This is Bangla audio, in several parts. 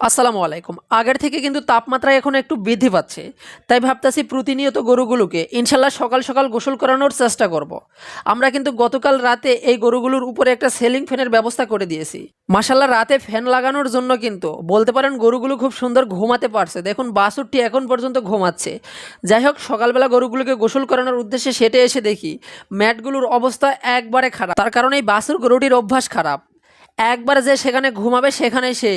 আসসালামু আলাইকুম। আগের থেকে কিন্তু তাপমাত্রা এখন একটু বৃদ্ধি পাচ্ছে। তাই ভাবতেছি প্রতিনিয়ত গরুগুলোকে ইনশাল্লাহ সকাল সকাল গোসল করানোর চেষ্টা করব। আমরা কিন্তু গতকাল রাতে এই গরুগুলোর উপরে একটা সেলিং ফ্যানের ব্যবস্থা করে দিয়েছি। মাসাল্লাহ রাতে ফ্যান লাগানোর জন্য কিন্তু বলতে পারেন গরুগুলো খুব সুন্দর ঘুমাতে পারছে। দেখুন, বাসুরটি এখন পর্যন্ত ঘুমাচ্ছে। যাই হোক, সকালবেলা গরুগুলোকে গোসল করানোর উদ্দেশ্যে সেটে এসে দেখি ম্যাটগুলোর অবস্থা একবারে খারাপ। তার কারণে এই বাসুর গরুটির অভ্যাস খারাপ। একবার যে সেখানে ঘুমাবে সেখানে সে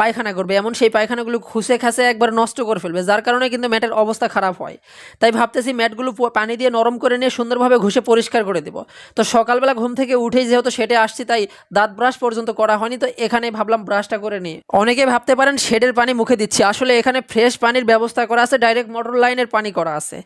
পায়খানা করবে। এমন সেই পায়খানাগুলো খুসে খাসে একবার নষ্ট করে ফেলবে, যার কারণে কিন্তু ম্যাটের অবস্থা খারাপ হয়। তাই ভাবতেছি ম্যাটগুলো পানি দিয়ে নরম করে নিয়ে সুন্দরভাবে ঘষে পরিষ্কার করে দেবো। তো সকালবেলা ঘুম থেকে উঠেই যেহেতু সেটে আসছি, তাই দাঁত ব্রাশ পর্যন্ত করা হয়নি, তো এখানে ভাবলাম ব্রাশটা করে নিই। অনেকে ভাবতে পারেন শেডের পানি মুখে দিচ্ছি। আসলে এখানে ফ্রেশ পানির ব্যবস্থা করা আছে, ডাইরেক্ট মোটর লাইনের পানি করা আছে।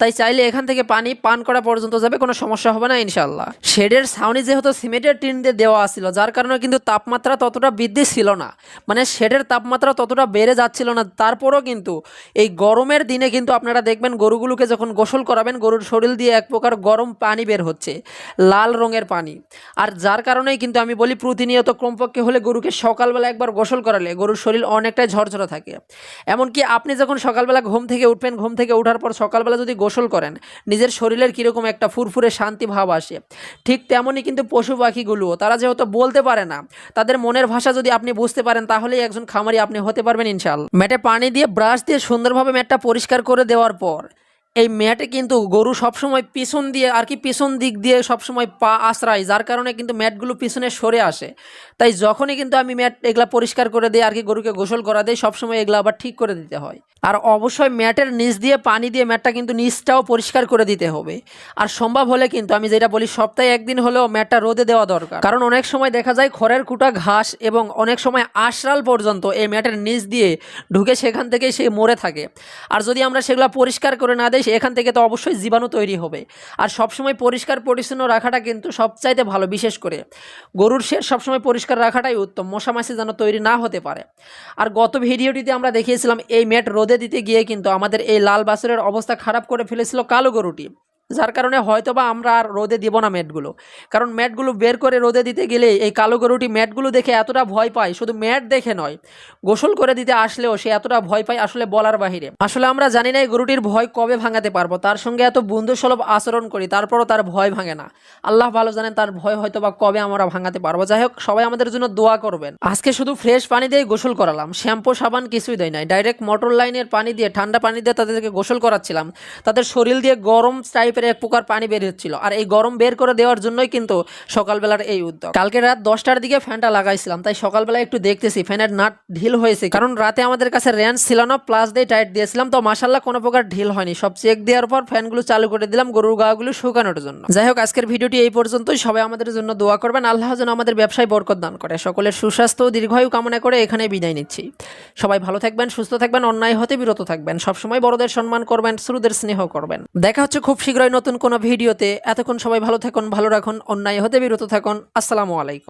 তাই চাইলে এখান থেকে পানি পান করা পর্যন্ত যাবে, কোনো সমস্যা হবে না ইনশাল্লাহ শেডের ছাউনি যেহেতু সিমেন্টের টিন দিয়ে দেওয়া ছিল যার কারণে কিন্তু তাপমাত্রা ততটা বৃদ্ধি ছিল না। মানে শেডের তাপমাত্রা ততটা বেড়ে যাচ্ছিল না। তারপরও কিন্তু এই গরমের দিনে কিন্তু আপনারা দেখবেন গরুগুলোকে যখন গোসল করাবেন, গরুর শরীর দিয়ে এক প্রকার গরম পানি বের হচ্ছে, লাল রঙের পানি। আর যার কারণেই কিন্তু আমি বলি প্রতিনিয়ত কমপক্ষে হলে গরুকে সকালবেলা একবার গোসল করালে গরুর শরীর অনেকটাই ঝরঝরে থাকে। এমনকি আপনি যখন সকালবেলা ঘুম থেকে উঠবেন, ঘুম থেকে ওঠার পর সকালবেলা যদি গোসল করেন, নিজের শরীরের কীরকম একটা ফুরফুরে শান্তি ভাব আসে। ঠিক তেমনই কিন্তু পশু পাখিগুলোও, তারা যেহেতু বলতে পারে না তাদের মনের ভাষা যদি আপনি বুঝতে পারেন, তাহলেই একজন খামারি আপনি হতে পারবেন ইনশাল ম্যাটে পানি দিয়ে ব্রাশ দিয়ে সুন্দরভাবে ম্যাটটা পরিষ্কার করে দেওয়ার পর এই ম্যাটে কিন্তু গরু সবসময় পিছন দিয়ে, আর কি পিছন দিক দিয়ে সবসময় পা আশ্রায়, যার কারণে কিন্তু ম্যাটগুলো পিছনে সরে আসে। তাই যখনই কিন্তু আমি ম্যাট এগুলা পরিষ্কার করে দিই, আর কি গরুকে গোসল করা দিই, সবসময় এগুলো আবার ঠিক করে দিতে হয়। আর অবশ্যই ম্যাটের নিচ দিয়ে পানি দিয়ে ম্যাটটা কিন্তু নিচটাও পরিষ্কার করে দিতে হবে। আর সম্ভব হলে কিন্তু আমি যেটা বলি, সপ্তাহে একদিন হলেও ম্যাটটা রোদে দেওয়া দরকার। কারণ অনেক সময় দেখা যায় খড়ের কুটা ঘাস এবং অনেক সময় আশরাল পর্যন্ত এই ম্যাটের নিচ দিয়ে ঢুকে সেখান থেকে সে মরে থাকে। আর যদি আমরা সেগুলো পরিষ্কার করে না দিই এখান থেকে তো অবশ্যই জীবাণু তৈরি হবে। আর সবসময় পরিষ্কার পরিচ্ছন্ন রাখাটা কিন্তু সবচাইতে ভালো, বিশেষ করে গরুর শেষ সবসময় পরিষ্কার রাখাটাই উত্তম, মশা মাছি যেন তৈরি না হতে পারে। আর গত ভিডিওটিতে আমরা দেখিয়েছিলাম, এই ম্যাট রোদে দিতে গিয়ে কিন্তু আমাদের এই লাল বাসরের অবস্থা খারাপ করে ফেলেছিল কালো গরুটি। যার কারণে হয়তোবা আমরা আর রোদে দিব না ম্যাটগুলো। কারণ ম্যাটগুলো বের করে রোদে দিতে গেলে এই কালো গরুটি ম্যাটগুলো দেখে এতটা ভয় পায়, শুধু ম্যাট দেখে নয়, গোসল করে দিতে আসলেও সে এতটা ভয় পায় আসলে বলার বাহিরে। আসলে আমরা জানি না এই গরুটির ভয় কবে ভাঙাতে পারব, তার সঙ্গে এত বন্ধুসুলভ আচরণ করি, তারপরও তার ভয় ভাঙে না। আল্লাহ ভালো জানেন তার ভয় হয়তো বা কবে আমরা ভাঙাতে পারব। যাই হোক, সবাই আমাদের জন্য দোয়া করবেন। আজকে শুধু ফ্রেশ পানি দিয়ে গোসল করালাম, শ্যাম্পু, সাবান কিছুই দেয় নাই। ডাইরেক্ট মোটর লাইনের পানি দিয়ে, ঠান্ডা পানি দিয়ে তাদেরকে গোসল করাচ্ছিলাম। তাদের শরীর দিয়ে গরম টাইপের এক প্রকার পানি বের হচ্ছিল। আর এই গরম বের করে দেওয়ার জন্যই কিন্তু সকালবেলার এই উদ্যোগ। কালকে রাত দশটার দিকে ফ্যানটা লাগাইছিলাম, তাই সকালবেলা একটু দেখতেছি, ফ্যানের নাট ঢিল হয়েছে। কারণ রাতে আমাদের কাছে রেঞ্জ ছিল না, প্লাস দিয়ে টাইট দিয়েছিলাম, তো মাসাল্লাহ কোনো প্রকার ঢিল হয়নি। সব চেক দেওয়ার পর ফ্যানগুলো চালু করে দিলাম গরুর গাগুলো শুকানোর জন্য। যাই হোক, আজকের ভিডিওটি এই পর্যন্তই। সবাই আমাদের জন্য দোয়া করবেন, আল্লাহ যেন আমাদের ব্যবসায় বরকত দান করে। সকলের সুস্বাস্থ্য ও দীর্ঘায়ু কামনা করে এখানে বিদায় নিচ্ছি। সবাই ভালো থাকবেন, সুস্থ থাকবেন, অন্যায় হতে বিরত থাকবেন। সবসময় বড়দের সম্মান করবেন, শ্রুদের স্নেহ করবেন। দেখা হচ্ছে খুব শীঘ্রই। নতুন কোনো ভিডিওতে এতক্ষণ সবাই ভালো থাকুন, ভালো রাখুন, অন্যায় হতে বিরত থাকুন। আসসালামু আলাইকুম।